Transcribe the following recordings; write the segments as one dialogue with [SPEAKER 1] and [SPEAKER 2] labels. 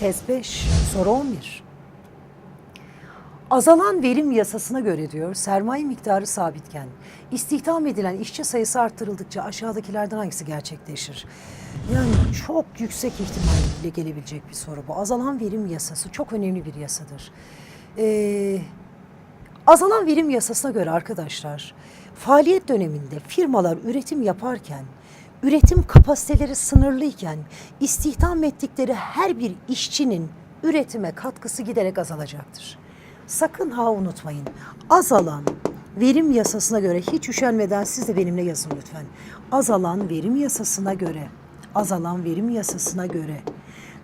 [SPEAKER 1] Test 5, soru 11. Azalan verim yasasına göre diyor sermaye miktarı sabitken istihdam edilen işçi sayısı arttırıldıkça aşağıdakilerden hangisi gerçekleşir? Yani çok yüksek ihtimalle gelebilecek bir soru bu. Azalan verim yasası çok önemli bir yasadır. Ee, azalan verim yasasına göre arkadaşlar faaliyet döneminde firmalar üretim yaparken üretim kapasiteleri sınırlıyken istihdam ettikleri her bir işçinin üretime katkısı giderek azalacaktır. Sakın ha unutmayın. Azalan verim yasasına göre hiç üşenmeden siz de benimle yazın lütfen. Azalan verim yasasına göre, azalan verim yasasına göre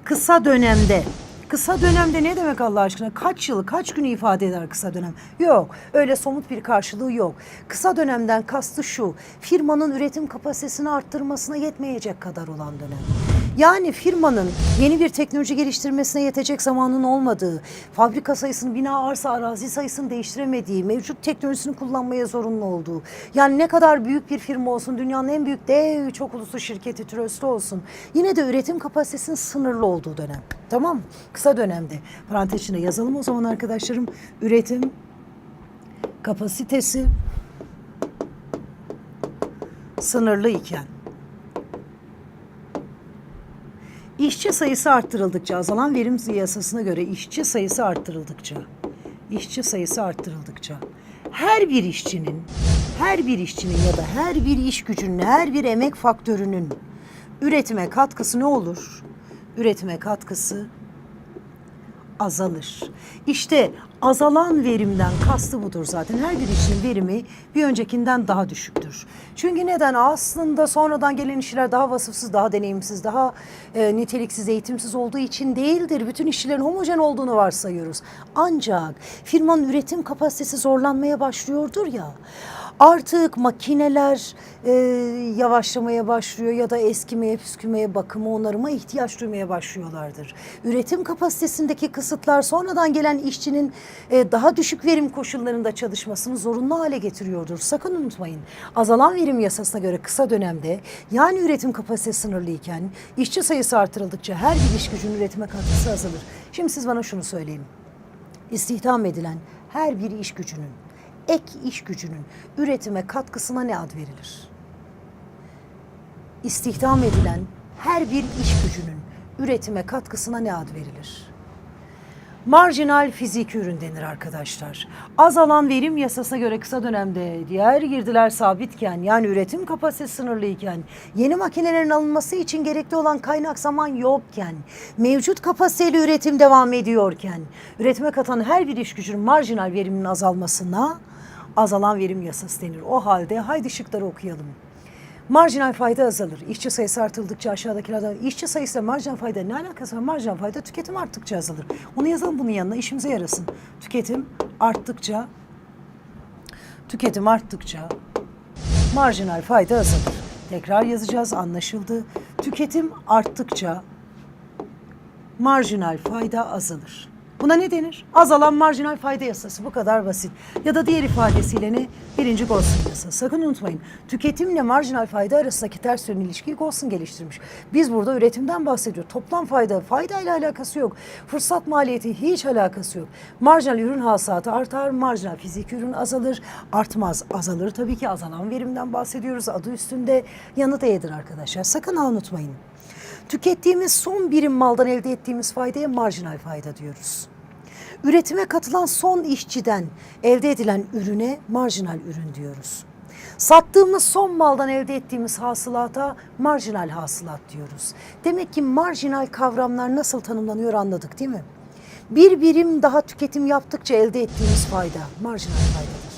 [SPEAKER 1] kısa dönemde Kısa dönemde ne demek Allah aşkına? Kaç yıl, kaç günü ifade eder kısa dönem? Yok, öyle somut bir karşılığı yok. Kısa dönemden kastı şu, firmanın üretim kapasitesini arttırmasına yetmeyecek kadar olan dönem. Yani firmanın yeni bir teknoloji geliştirmesine yetecek zamanın olmadığı, fabrika sayısını, bina arsa arazi sayısını değiştiremediği, mevcut teknolojisini kullanmaya zorunlu olduğu. Yani ne kadar büyük bir firma olsun, dünyanın en büyük dev çok uluslu şirketi türöstü olsun. Yine de üretim kapasitesinin sınırlı olduğu dönem. Tamam? Kısa dönemde. Parantez içinde yazalım o zaman arkadaşlarım. Üretim kapasitesi sınırlı iken İşçi sayısı arttırıldıkça, azalan verim yasasına göre işçi sayısı arttırıldıkça, işçi sayısı arttırıldıkça her bir işçinin, her bir işçinin ya da her bir iş gücünün, her bir emek faktörünün üretime katkısı ne olur? Üretime katkısı azalır. İşte azalan verimden kastı budur zaten. Her bir işin verimi bir öncekinden daha düşüktür. Çünkü neden? Aslında sonradan gelen işçiler daha vasıfsız, daha deneyimsiz, daha e, niteliksiz, eğitimsiz olduğu için değildir. Bütün işçilerin homojen olduğunu varsayıyoruz. Ancak firmanın üretim kapasitesi zorlanmaya başlıyordur ya. Artık makineler e, yavaşlamaya başlıyor ya da eskimeye, püskümeye, bakıma, onarıma ihtiyaç duymaya başlıyorlardır. Üretim kapasitesindeki kısıtlar sonradan gelen işçinin e, daha düşük verim koşullarında çalışmasını zorunlu hale getiriyordur. Sakın unutmayın. Azalan verim yasasına göre kısa dönemde yani üretim kapasitesi sınırlıyken işçi sayısı artırıldıkça her bir iş gücünün üretime katkısı azalır. Şimdi siz bana şunu söyleyin. İstihdam edilen her bir iş gücünün ek iş gücünün üretime katkısına ne ad verilir? İstihdam edilen her bir iş gücünün üretime katkısına ne ad verilir? Marjinal fiziki ürün denir arkadaşlar. Azalan verim yasasına göre kısa dönemde diğer girdiler sabitken yani üretim kapasitesi sınırlıyken yeni makinelerin alınması için gerekli olan kaynak zaman yokken mevcut kapasiteli üretim devam ediyorken üretime katan her bir iş gücünün marjinal veriminin azalmasına azalan verim yasası denir. O halde haydi şıkları okuyalım. Marjinal fayda azalır. İşçi sayısı artıldıkça aşağıdakilerden işçi sayısı marjinal fayda ne alakası var? Marjinal fayda tüketim arttıkça azalır. Onu yazalım bunun yanına işimize yarasın. Tüketim arttıkça tüketim arttıkça marjinal fayda azalır. Tekrar yazacağız anlaşıldı. Tüketim arttıkça marjinal fayda azalır. Buna ne denir? Azalan marjinal fayda yasası. Bu kadar basit. Ya da diğer ifadesiyle ne? Birinci Gauss'un yasası. Sakın unutmayın. Tüketimle marjinal fayda arasındaki ters yönlü ilişkiyi Gauss'un geliştirmiş. Biz burada üretimden bahsediyoruz. Toplam fayda, fayda ile alakası yok. Fırsat maliyeti hiç alakası yok. Marjinal ürün hasılatı artar, marjinal fiziki ürün azalır. Artmaz, azalır. Tabii ki azalan verimden bahsediyoruz. Adı üstünde yanıt E'dir arkadaşlar. Sakın unutmayın. Tükettiğimiz son birim maldan elde ettiğimiz faydaya marjinal fayda diyoruz. Üretime katılan son işçiden elde edilen ürüne marjinal ürün diyoruz. Sattığımız son maldan elde ettiğimiz hasılata marjinal hasılat diyoruz. Demek ki marjinal kavramlar nasıl tanımlanıyor anladık değil mi? Bir birim daha tüketim yaptıkça elde ettiğimiz fayda marjinal faydadır.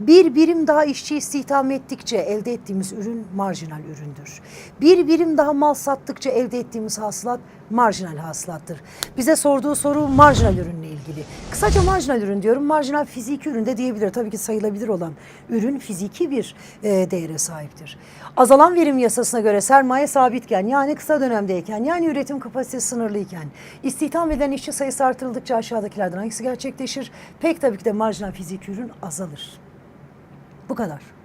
[SPEAKER 1] Bir birim daha işçi istihdam ettikçe elde ettiğimiz ürün marjinal üründür. Bir birim daha mal sattıkça elde ettiğimiz hasılat marjinal hasılattır. Bize sorduğu soru marjinal ürünle ilgili. Kısaca marjinal ürün diyorum. Marjinal fiziki ürün de diyebilir. Tabii ki sayılabilir olan ürün fiziki bir e, değere sahiptir. Azalan verim yasasına göre sermaye sabitken yani kısa dönemdeyken yani üretim kapasitesi sınırlıyken istihdam edilen işçi sayısı artırıldıkça aşağıdakilerden hangisi gerçekleşir? Pek tabii ki de marjinal fiziki ürün azalır. Bu kadar.